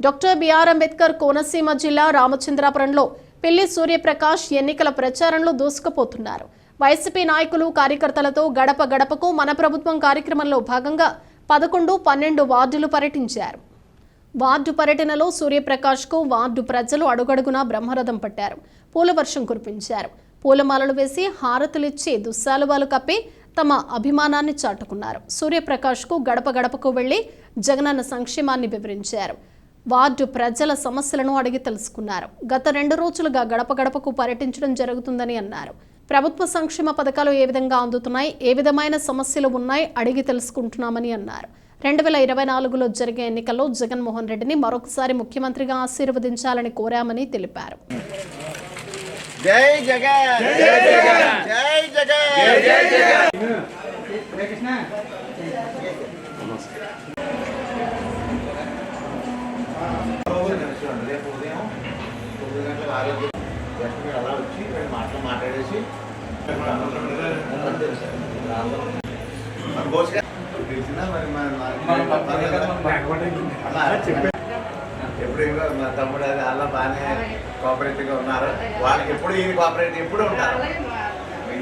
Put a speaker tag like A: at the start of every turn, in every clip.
A: Doctor BR Ambedkar Konaseema జిల్లా రామచంద్రాపురంలో పిల్లి సూర్యప్రకాష్ ఎన్నికల ప్రచారంలో దూసుకుపోతున్నారు. వైసీపీ నాయకులు కార్యకర్తలతో గడప గడపకు మన ప్రభుత్వం కార్యక్రమంలో భాగంగా పదకొండు పన్నెండు వార్డులు పర్యటించారు. వార్డు పర్యటనలో సూర్యప్రకాష్కు వార్డు ప్రజలు అడుగడుగునా బ్రహ్మరథం పట్టారు. పూలవర్షం కురిపించారు. పూలమాలలు వేసి హారతులిచ్చి దుస్సాలువాలు కప్పి తమ అభిమానాన్ని చాటుకున్నారు. సూర్యప్రకాష్కు గడప గడపకు వెళ్ళి జగనన్న సంక్షేమాన్ని వివరించారు. వార్డు ప్రజల సమస్యలను అడిగి తెలుసుకున్నారు. గత రెండు రోజులుగా గడప గడపకు పర్యటించడం జరుగుతుందని అన్నారు. ప్రభుత్వ సంక్షేమ పథకాలు ఏ విధంగా అందుతున్నాయి ఏ విధమైన సమస్యలు ఉన్నాయి అడిగి తెలుసుకుంటున్నామని అన్నారు. రెండు వేల ఇరవై నాలుగులో జరిగే ఎన్నికల్లో జగన్మోహన్ రెడ్డిని మరొకసారి ముఖ్యమంత్రిగా ఆశీర్వదించాలని కోరామని తెలిపారు.
B: జై జగన్! జై జగన్! జై జగన్ జై జగన్ రేపు ఉదయం తొమ్మిది గంటలకు ఆరోగ్యం జస్ట్ మీరు అలా వచ్చి రెండు మాటలు మాట్లాడేసి ఎప్పుడు ఇంకా మా తమ్ముడు అది అలా బాగానే కోఆపరేటివ్గా ఉన్నారు వాళ్ళకి ఎప్పుడు ఈయన కోఆపరేటివ్ ఎప్పుడు ఉంటారు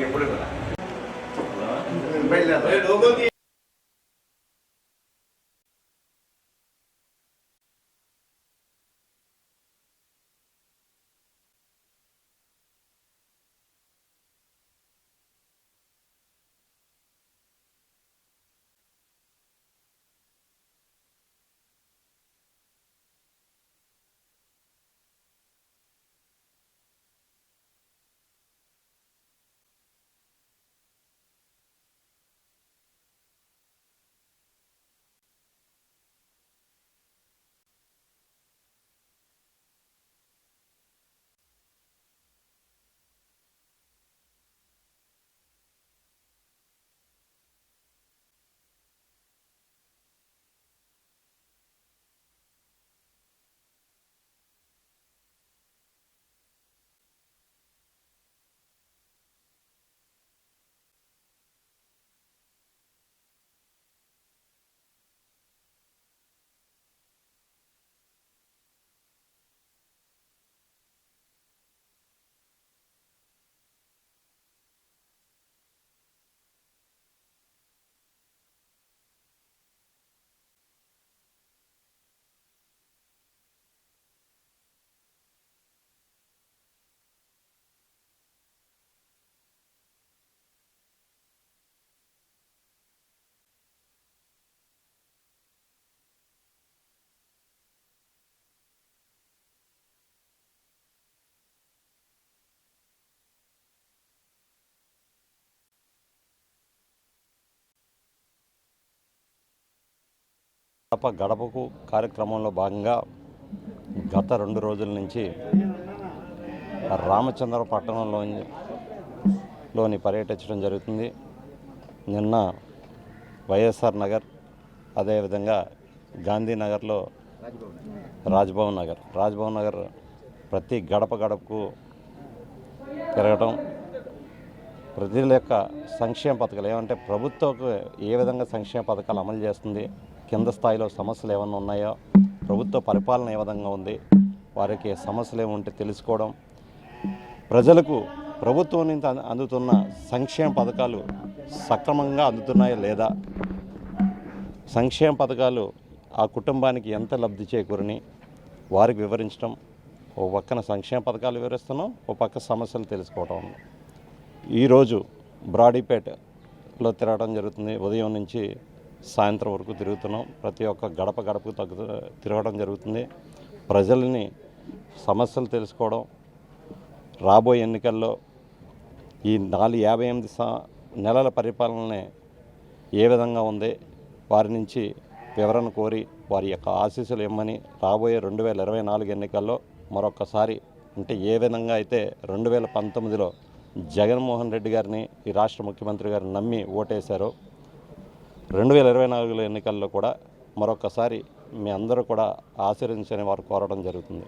B: ఎప్పుడు కూడా
C: గడప గడపకు కార్యక్రమంలో భాగంగా గత రెండు రోజుల నుంచి రామచంద్ర పట్టణంలోని లోని పర్యటించడం జరుగుతుంది. నిన్న వైఎస్ఆర్ నగర్ అదేవిధంగా గాంధీనగర్లో రాజ్భవన్ నగర్. రాజ్భవన్ నగర్ ప్రతి గడప గడపకు తిరగటం ప్రజల యొక్క సంక్షేమ పథకాలు ఏమంటే ప్రభుత్వం ఏ విధంగా సంక్షేమ పథకాలు అమలు చేస్తుంది కింద స్థాయిలో సమస్యలు ఏమైనా ఉన్నాయో? ప్రభుత్వ పరిపాలన ఏ విధంగా ఉంది? వారికి సమస్యలు ఏముంటే తెలుసుకోవడం. ప్రజలకు ప్రభుత్వం నుంచి అందుతున్న సంక్షేమ పథకాలు సక్రమంగా అందుతున్నాయా లేదా? సంక్షేమ పథకాలు ఆ కుటుంబానికి ఎంత లబ్ధి చేకూరని వారికి వివరించడం. ఓ పక్కన సంక్షేమ పథకాలు వివరిస్తున్నాం ఓ పక్క సమస్యలు తెలుసుకోవటం. ఈరోజు బ్రాడీపేటలో తిరగడం జరుగుతుంది. ఉదయం నుంచి సాయంత్రం వరకు తిరుగుతున్నాం. ప్రతి ఒక్క గడప గడపకు తగ్గు తిరగడం జరుగుతుంది. ప్రజల్ని సమస్యలు తెలుసుకోవడం రాబోయే ఎన్నికల్లో ఈ నాలుగు యాభై ఎనిమిది సా నెలల పరిపాలననే ఏ విధంగా ఉంది వారి నుంచి వివరణ కోరి వారి యొక్క ఆశీస్సులు ఇమ్మని రాబోయే రెండు వేల ఇరవై నాలుగు ఎన్నికల్లో మరొకసారి అంటే ఏ విధంగా అయితే రెండు వేల పంతొమ్మిదిలో జగన్మోహన్ రెడ్డి గారిని ఈ రాష్ట్ర ముఖ్యమంత్రి గారిని నమ్మి ఓటేశారో రెండు వేల ఇరవై నాలుగులో ఎన్నికల్లో కూడా మరొకసారి మీ అందరూ కూడా ఆశీర్వదించని వారు కోరడం జరుగుతుంది.